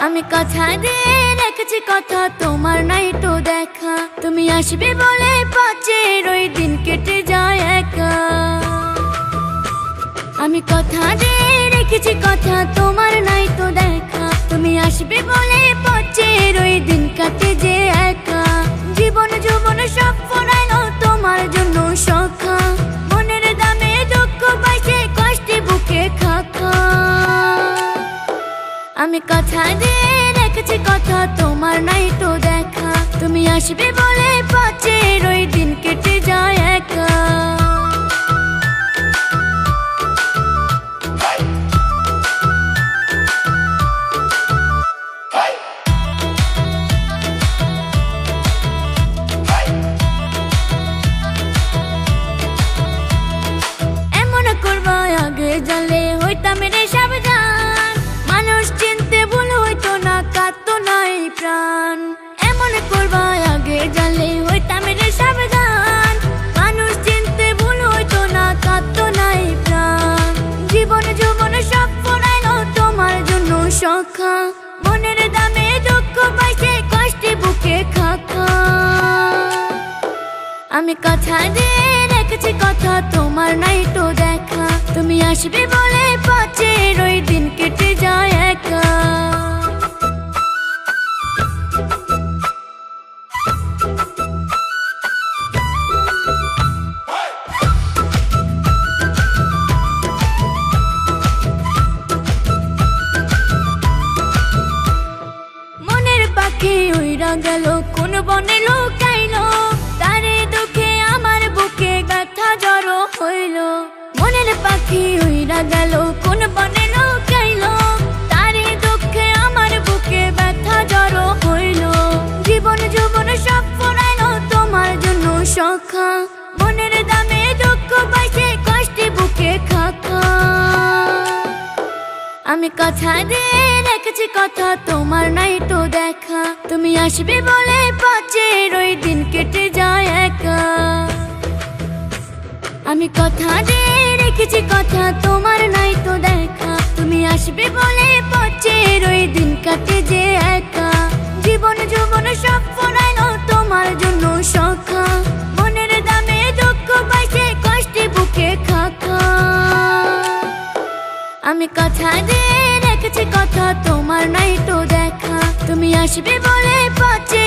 কথা দিয়ে রেখেছি কথা, তোমার নাই তো দেখা। তুমি আসবে বলে পাচের ওই দিন কেটে যায় একা। আমি কথা দিয়ে রেখেছি কথা, তোমার নাই তো দেখা। তুমি আসবে বলে পাচের আমি কথা দিয়ে রেখেছি কথা, তোমার নাই তো দেখা। তুমি আসবে বলে পাচের ওই দিন কেটে যায় একা। সখা মনের দামে দুঃখ পাইছে কষ্টে বুকে খাখা আমি কথা দিয়ে রেখেছি, কথা তোমার নাই তো দেখা। তুমি আসবে বলে পাচের ওই দিন কেটে যায় গেল, কোন বনে লুকাইলো। তারে দুঃখে আমার বুকে ব্যথা জড়ো হইল। মনের পাখি উইরা গেল, কোন বনে লুকাইলো। তারে দুঃখে আমার বুকে ব্যথা জড়ো হইল। জীবন যৌবন সব ফোরাইলো তোমার জন্য সখা। মনের দামে আমি কথা দিয়ে রেখেছি কথা, তোমার নাই তো দেখা। তুমি আসবে বলে পাচের ওই দিন কেটে যায় একা। আমি কথা দিয়ে রেখেছি কথা, তোমার নাই তো দেখা। তুমি আসবে বলে পাচের ওই দিন কাটে যে একা। জীবন যৌবন সব আমি কথা দিয়ে রেখেছি কথা তোমার নাই তো দেখা। তুমি আসবে বলে পাচে